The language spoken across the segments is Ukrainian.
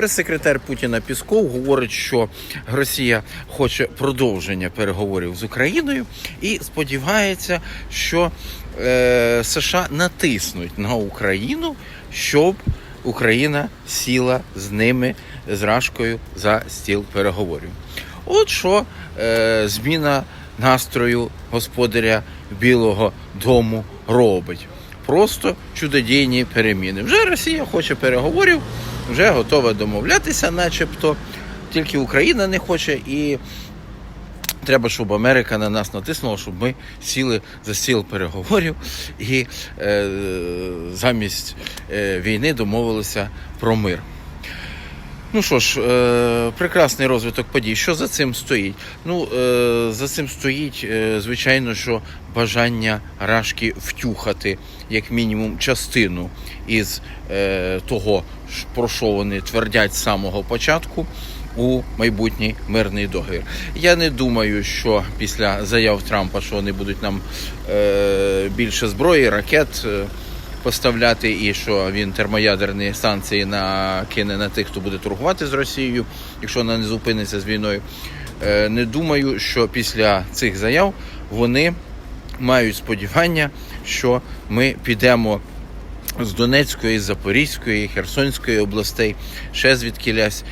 Прес-секретар Путіна Пісков говорить, що Росія хоче продовження переговорів з Україною і сподівається, що е, США натиснуть на Україну, щоб Україна сіла з ними з Рашкою за стіл переговорів. От що е, зміна настрою господаря Білого Дому робить. Просто чудодійні переміни. Вже Росія хоче переговорів, вже готова домовлятися, начебто. Тільки Україна не хоче, і треба, щоб Америка на нас натиснула, щоб ми сіли за стіл переговорів і е, замість е, війни домовилися про мир. Ну що ж, е, прекрасний розвиток подій. Що за цим стоїть? Ну, е, за цим стоїть, е, звичайно, що бажання Рашки втюхати як мінімум частину із е, того, про що вони твердять з самого початку. У майбутній мирний договір. Я не думаю, що після заяв Трампа, що вони будуть нам е, більше зброї, ракет е, поставляти, і що він термоядерні станції накине на тих, хто буде торгувати з Росією, якщо вона не зупиниться з війною. Е, Не думаю, що після цих заяв вони мають сподівання, що ми підемо з Донецької, Запорізької, Херсонської областей, ще звідкілясь.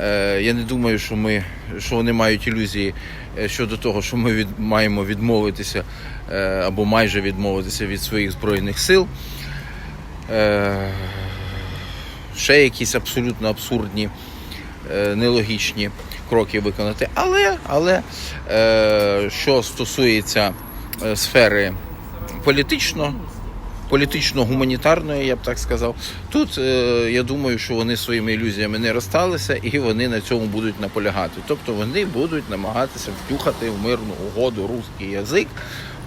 Е, Я не думаю, що ми що вони мають ілюзії е, щодо того, що ми від, маємо відмовитися або майже відмовитися від своїх збройних сил. Е, Ще якісь абсолютно абсурдні, е, нелогічні кроки виконати. Але, але е, що стосується сфери політично, політично-гуманітарної, я б так сказав. Тут я думаю, що вони своїми ілюзіями не розсталися і вони на цьому будуть наполягати. Тобто вони будуть намагатися втюхати в мирну угоду русський язик,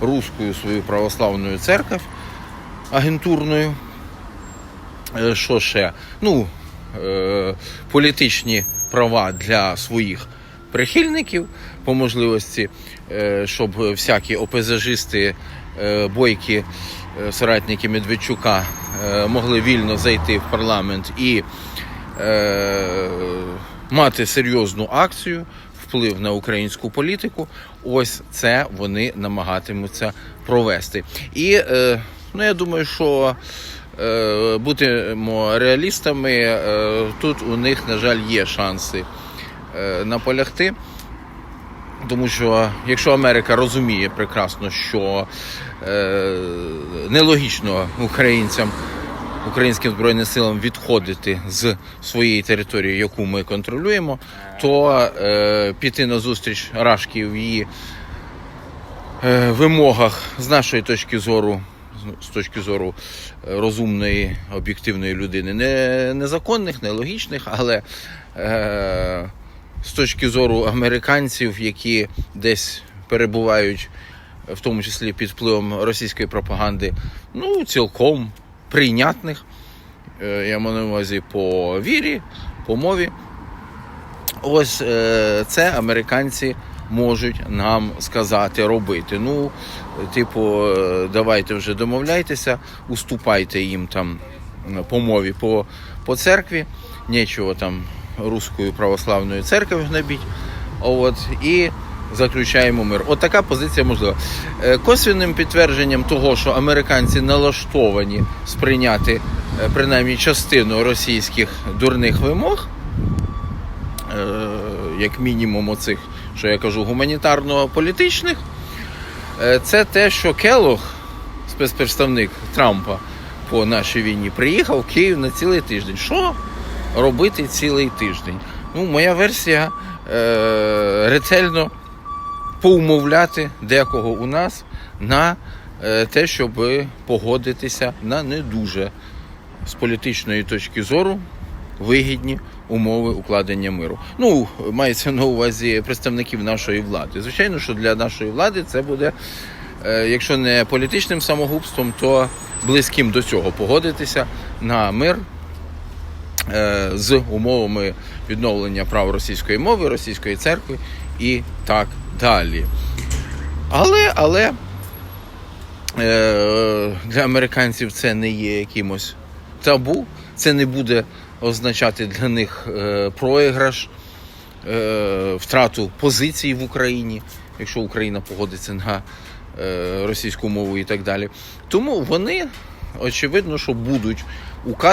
русською свою православною церковь агентурною. Е, Що ще? Ну, е, політичні права для своїх прихильників по можливості, е, щоб всякі ОПЗЖисти, е, бойки, соратники Медведчука могли вільно зайти в парламент і мати серйозну акцію, вплив на українську політику. Ось це вони намагатимуться провести. І ну, я думаю, що будемо реалістами, е, тут у них, на жаль, є шанси е, наполягти. Тому що якщо Америка розуміє прекрасно, що е, нелогічно українцям, українським збройним силам відходити з своєї території, яку ми контролюємо, то е, піти на зустріч Рашки в її е, вимогах з нашої точки зору, з- точки зору е, розумної, об'єктивної людини, не незаконних, нелогічних, але е, з точки зору американців, які десь перебувають, в тому числі під впливом російської пропаганди, ну цілком прийнятних. Е, Я маю на увазі по вірі, по мові. Ось е, це американці можуть нам сказати робити. Ну, типу, е, давайте вже домовляйтеся, уступайте їм там е, по мові, по, по церкві, нічого там руською православною церквою гнобіть. От, і заключаємо мир. От така позиція можлива. Е, Косвінним підтвердженням того, що американці налаштовані сприйняти принаймні частину російських дурних вимог, як мінімум оцих, що я кажу, гуманітарно-політичних, е, це те, що Келох, спецпредставник Трампа по нашій війні, приїхав в Київ на цілий тиждень. Що робити цілий тиждень? Ну, моя версія е, ретельно поумовляти декого у нас на е, те, щоб погодитися на не дуже з політичної точки зору вигідні умови укладення миру. Ну, мається на увазі представників нашої влади. Звичайно, що для нашої влади це буде, е, якщо не політичним самогубством, то близьким до цього погодитися на мир е, з умовами відновлення прав російської мови, російської церкви і так далі. Але, але е, для американців це не є якимось табу, це не буде означати для них е, проіграш, е, втрату позицій в Україні, якщо Україна погодиться на е, російську мову і так далі. Тому вони очевидно, що будуть укатувати